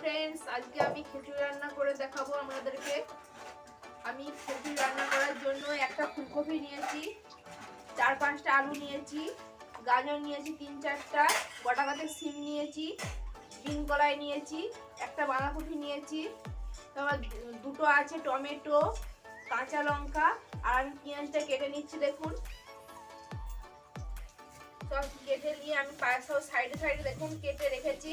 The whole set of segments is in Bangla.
ফ্রেন্ডস আজকে আমি খিচুড়ি রান্না করে দেখাবো আপনাদেরকে আমি খিচুড়ি রান্না করার জন্য একটা ফুলকপি নিয়েছি, চার পাঁচটা আলু নিয়েছি, গাজর নিয়েছি তিন চারটা, গোটা গাছের সিম নিয়েছি বিন কলাই নিয়েছি, একটা বাঁধাকপি নিয়েছি, তারপর দুটো আছে টমেটো, কাঁচা লঙ্কা, আর আমি পেঁয়াজটা কেটে নিচ্ছি, দেখুন। সব কেটে নিয়ে আমি সব সাইডে সাইডে দেখুন, কেটে রেখেছি।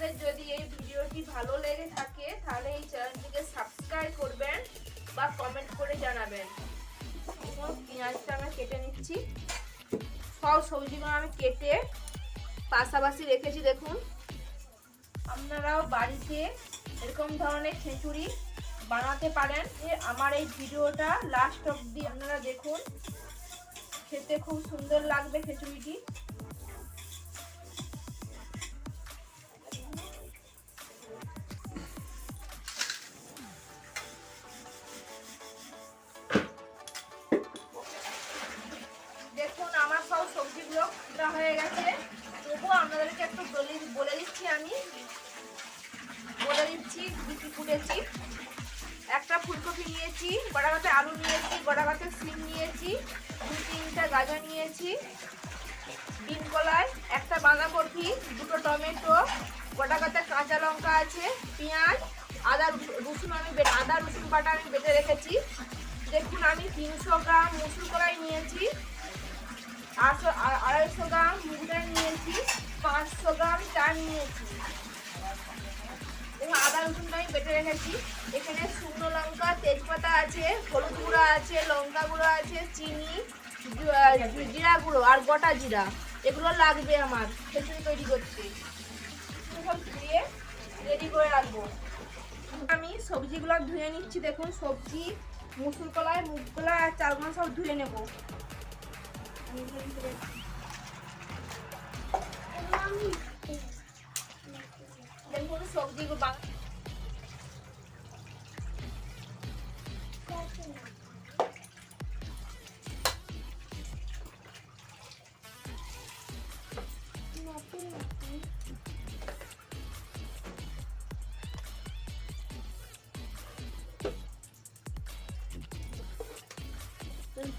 আপনাদের যদি এই ভিডিওটি ভালো লেগে থাকে, তাহলে এই চ্যানেলটিকে সাবস্ক্রাইব করবেন বা কমেন্ট করে জানাবেন। এবং পেঁয়াজটা আমি কেটে নিচ্ছি। সব সবজিগুলো আমি কেটে পাশাপাশি রেখেছি, দেখুন। আপনারাও বাড়িতে এরকম ধরনের খিচুড়ি বানাতে পারেন। আমার এই ভিডিওটা লাস্ট অবধি আপনারা দেখুন। খেতে খুব সুন্দর লাগবে খিচুড়িটি। গাজর নিয়েছি। বিন কলাই, একটা বাঁধাকপি, দুটো টমেটো, গোটা গাছে কাঁচা লঙ্কা আছে, পেঁয়াজ, আদা রসুন- আমি আদা রসুন বাটা আমি বেটে রেখেছি। দেখুন আমি তিনশো গ্রাম মুসুর কলাই নিয়েছি, আটশো আড়াইশো গ্রাম মুগ ডাল নিয়েছি, পাঁচশো গ্রাম চাল নিয়েছি। এবং আদা রসুনটা আমি বেটে রেখেছি। এখানে শুকনো লঙ্কা, তেজপাতা আছে, হলুদ গুঁড়ো আছে, লঙ্কা গুঁড়ো আছে, চিনি জিরা গুঁড়ো আর গোটা জিরা, এগুলো লাগবে আমার খিচুড়ি তৈরি সব ধুয়ে রেডি করে রাখব। আমি সবজিগুলো ধুয়ে নিচ্ছি, দেখুন, সবজি, মুসুর কলাই, মুগ কলাই আর চালগুলো সব ধুয়ে নেব। দেখুন, সবজিগুলো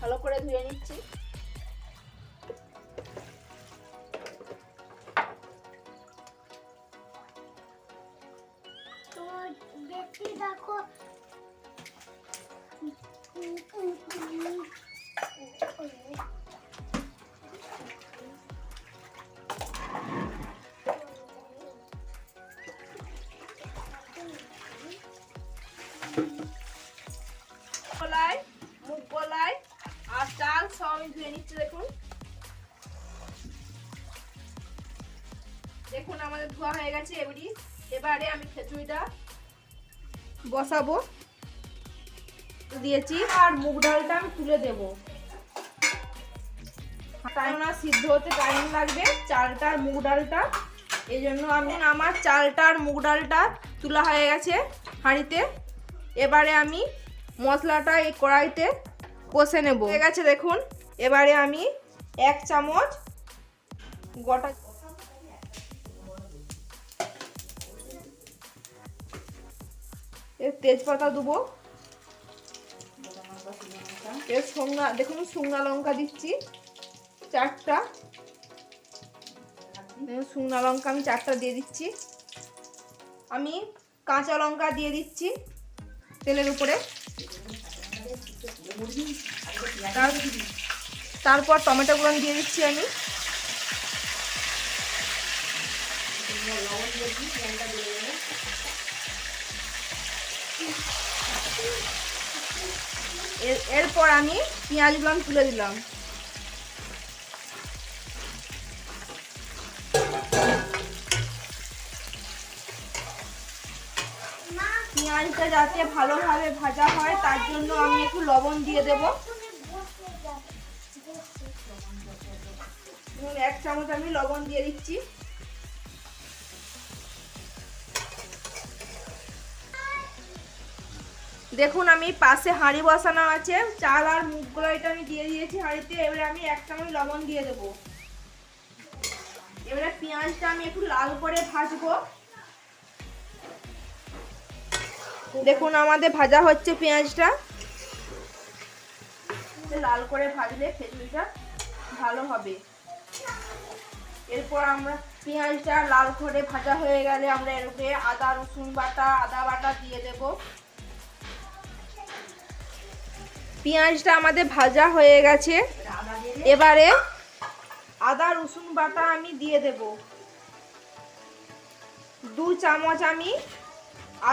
ভালো করে ধুয়ে নিচ্ছি। আমাদের ধোয়া হয়ে গেছে, এবারে এবারে আমি খিচুড়িটা বসাবো। দিয়েছি, আর মুগ ডালটা আমি তুলে দেবো। টাইম না সিদ্ধ হতে টাইম লাগবে, চালটা আর মুগ ডালটা। এই জন্য আমি আমার চালটা আর মুগ ডালটা তোলা হয়ে গেছে হাঁড়িতে। এবারে আমি মশলাটা এই কড়াইতে কষে নেব। হয়ে গেছে দেখুন, এবারে আমি এক চামচ গোটা এর তেজপাতা দেবো। এর শুকনা, দেখুন শুকনা লঙ্কা দিচ্ছি, চারটা। শুকনা লঙ্কা আমি চারটা দিয়ে দিচ্ছি। আমি কাঁচা লঙ্কা দিয়ে দিচ্ছি তেলের উপরে। তার- তারপর টমেটোগুলো দিয়ে দিচ্ছি আমি। এর- এরপর আমি পেঁয়াজগুলো আমি তুলে দিলাম। পেঁয়াজটা যাতে ভালোভাবে ভাজা হয়, তার জন্য আমি একটু লবণ দিয়ে দেবো। এক চামচ আমি লবণ দিয়ে দিচ্ছি। দেখুন, আমি পাশে হাঁড়ি বসানো আছে, চাল আর মুগগুলো এটা আমি দিয়ে দিয়েছি হাঁড়িতে, এবারে আমি এক চামচ লবণ দিয়ে দেবো। এবারে পেঁয়াজটা আমি একটু লাল করে ভাজবো। দেখুন, আমাদের ভাজা হচ্ছে পেঁয়াজটা। লাল করে ভাজলে খিচুড়িটা ভালো হবে। এরপর আমরা পেঁয়াজটা লাল করে ভাজা হয়ে গেলে আমরা এর উপরে আদা, রসুন বাটা, আদা বাটা দিয়ে দেব। পেঁয়াজটা আমাদের ভাজা হয়ে গেছে। এবারে আদা, রসুন বাটা আমি দিয়ে দেব। দু চামচ আমি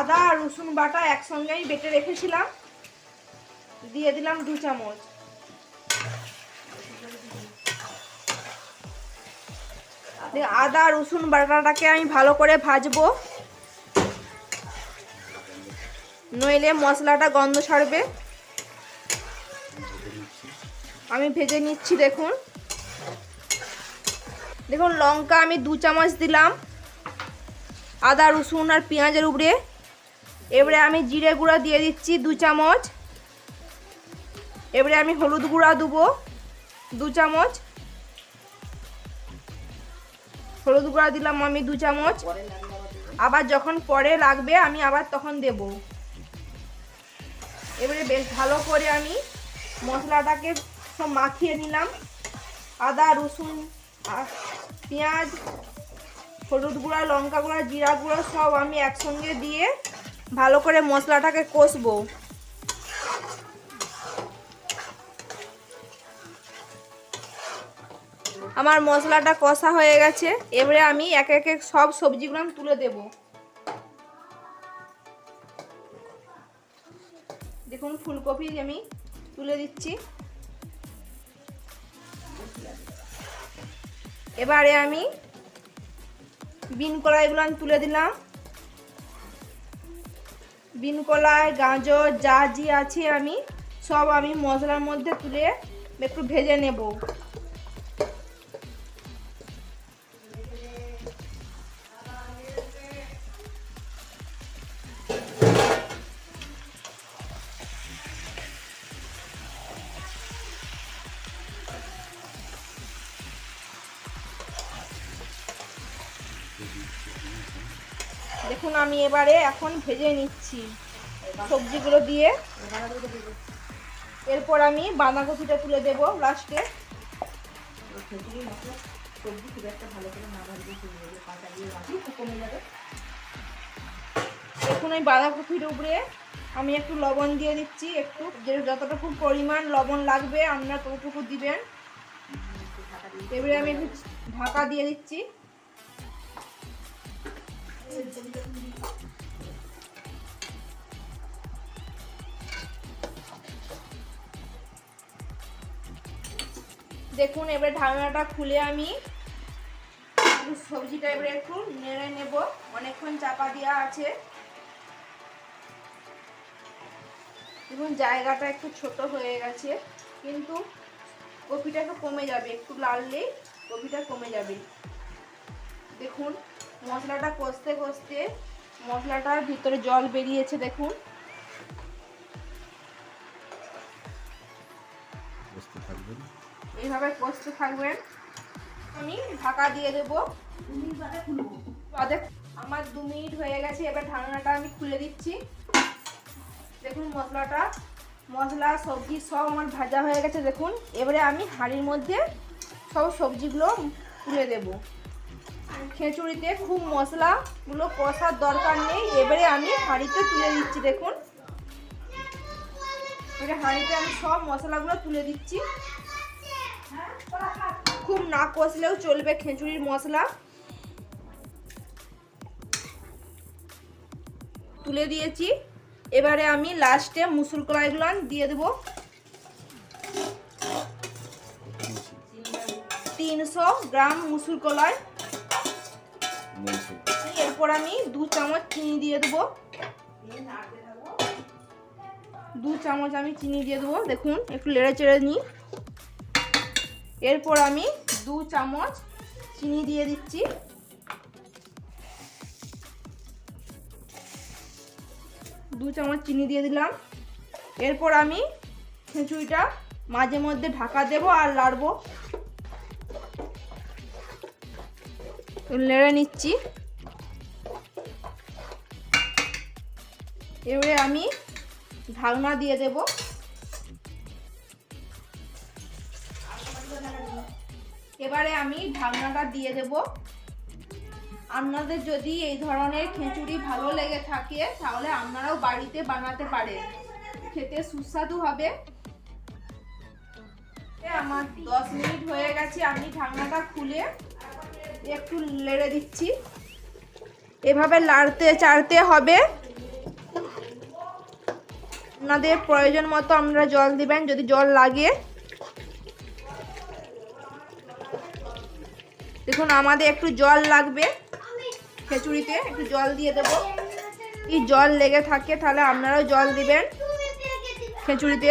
আদা আর রসুন বাটা একসঙ্গে আমি বেটে রেখেছিলাম। দিয়ে দিলাম দু চামচ। আদা, রসুন বাটাটাকে আমি ভালো করে ভাজবো। নইলে মশলাটা গন্ধ ছাড়বে। আমি ভেজে নিচ্ছি, দেখুন। দেখুন, লঙ্কা আমি দু চামচ দিলাম, আদা, রসুন আর পেঁয়াজের উপরে। এবারে আমি জিরে গুঁড়া দিয়ে দিচ্ছি দু চামচ। এবারে আমি হলুদ গুঁড়া দেবো দু চামচ। হলুদ গুঁড়া দিলাম আমি দু চামচ। আবার যখন পরে লাগবে, আমি আবার তখন দেব। এবারে বেশ ভালো করে আমি মশলাটাকে সব মাখিয়ে নিলাম। আদা, রসুন পেঁয়াজ, হলুদ গুঁড়া, লঙ্কা গুঁড়া, জিরা গুঁড়ো সব আমি একসঙ্গে দিয়ে ভালো করে মশলাটাকে কষবো। আমার মশলাটা কষা হয়ে গেছে। এবারে আমি এক এক সব সবজিগুলো তুলে দেব। দেখুন, ফুলকপি আমি তুলে দিচ্ছি। এবারে আমি বিন কলাইগুলো আমি তুলে দিলাম। বিন কলাই, গাজর, যা জি আছে আমি সব আমি মশলার মধ্যে তুলে একটু ভেজে নেব। দেখুন আমি এবারে এখন ভেজে নিচ্ছি সবজিগুলো দিয়ে। এরপর আমি বাঁধাকপিটা তুলে দেব লাস্টে। দেখুন এই বাঁধাকপির উপরে আমি একটু লবণ দিয়ে দিচ্ছি, একটু। যতটুকু পরিমাণ লবণ লাগবে, আপনারা ততটুকু দিবেন। এবারে আমি একটু ঢাকা দিয়ে দিচ্ছি। দেখুন, এবারে ঢাকনাটা খুলে আমি সবজিটা এবারে একটু নেড়ে নেব। অনেকক্ষণ চাপা দেওয়া আছে। দেখুন, জায়গাটা একটু ছোট হয়ে গেছে, কিন্তু কপিটা একটু কমে যাবে। একটু লাললেই কপিটা কমে যাবে। দেখুন মশলাটা কষতে কষতে মশলাটার ভিতরে জল বেরিয়েছে দেখুন। এইভাবে কষতে থাকবেন। আমি ঢাকা দিয়ে দেব। আমার দু মিনিট হয়ে গেছে এবার ঢাকনাটা আমি খুলে দিচ্ছি। দেখুন মশলাটা। মশলা সবজি সব আমার ভাজা হয়ে গেছে দেখুন। এবারে আমি হাঁড়ির মধ্যে সব সবজিগুলো তুলে দেব। খিচুড়িতে খুব মশলাগুলো কষার দরকার নেই। এবারে আমি হাঁড়িতে তুলে দিচ্ছি, দেখুন। এবারে হাঁড়িতে আমি সব মশলাগুলো তুলে দিচ্ছি। খুব না কষলেও চলবে খিচুড়ির মশলা। তুলে দিয়েছি। এবারে আমি লাস্টে মুসুর কলাইগুলো দিয়ে দেবো। তিনশো গ্রাম মুসুর কলাই। এরপর আমি দু চামচ চিনি দিয়ে দেবো। দু চামচ আমি চিনি দিয়ে দেবো। দেখুন, একটু লেড়ে চেড়ে নিই। এরপর আমি দু চামচ চিনি দিয়ে দিচ্ছি। দু চামচ চিনি দিয়ে দিলাম। এরপর আমি খিচুড়িটা মাঝে মধ্যে ঢাকা দেব আর লাড়বো। নেড়ে নিচ্ছি। এবারে আমি ঢাকনা দিয়ে দেব। এবারে আমি ঢাকনাটা দিয়ে দেব। আপনাদের যদি এই ধরনের খিচুড়ি ভালো লেগে থাকে, তাহলে আপনারাও বাড়িতে বানাতে পারেন। খেতে সুস্বাদু হবে। আমার দশ মিনিট হয়ে গেছে, আমি ঢাকনাটা খুলে একটু লেড়ে দিচ্ছি। এভাবে লাড়তে চাড়তে হবে। আপনাদের প্রয়োজন মতো আপনারা জল দিবেন, যদি জল লাগে। দেখুন, আমাদের একটু জল লাগবে খিচুড়িতে, একটু জল দিয়ে দেব। কি জল লেগে থাকে, তাহলে আপনারাও জল দিবেন খিচুড়িতে।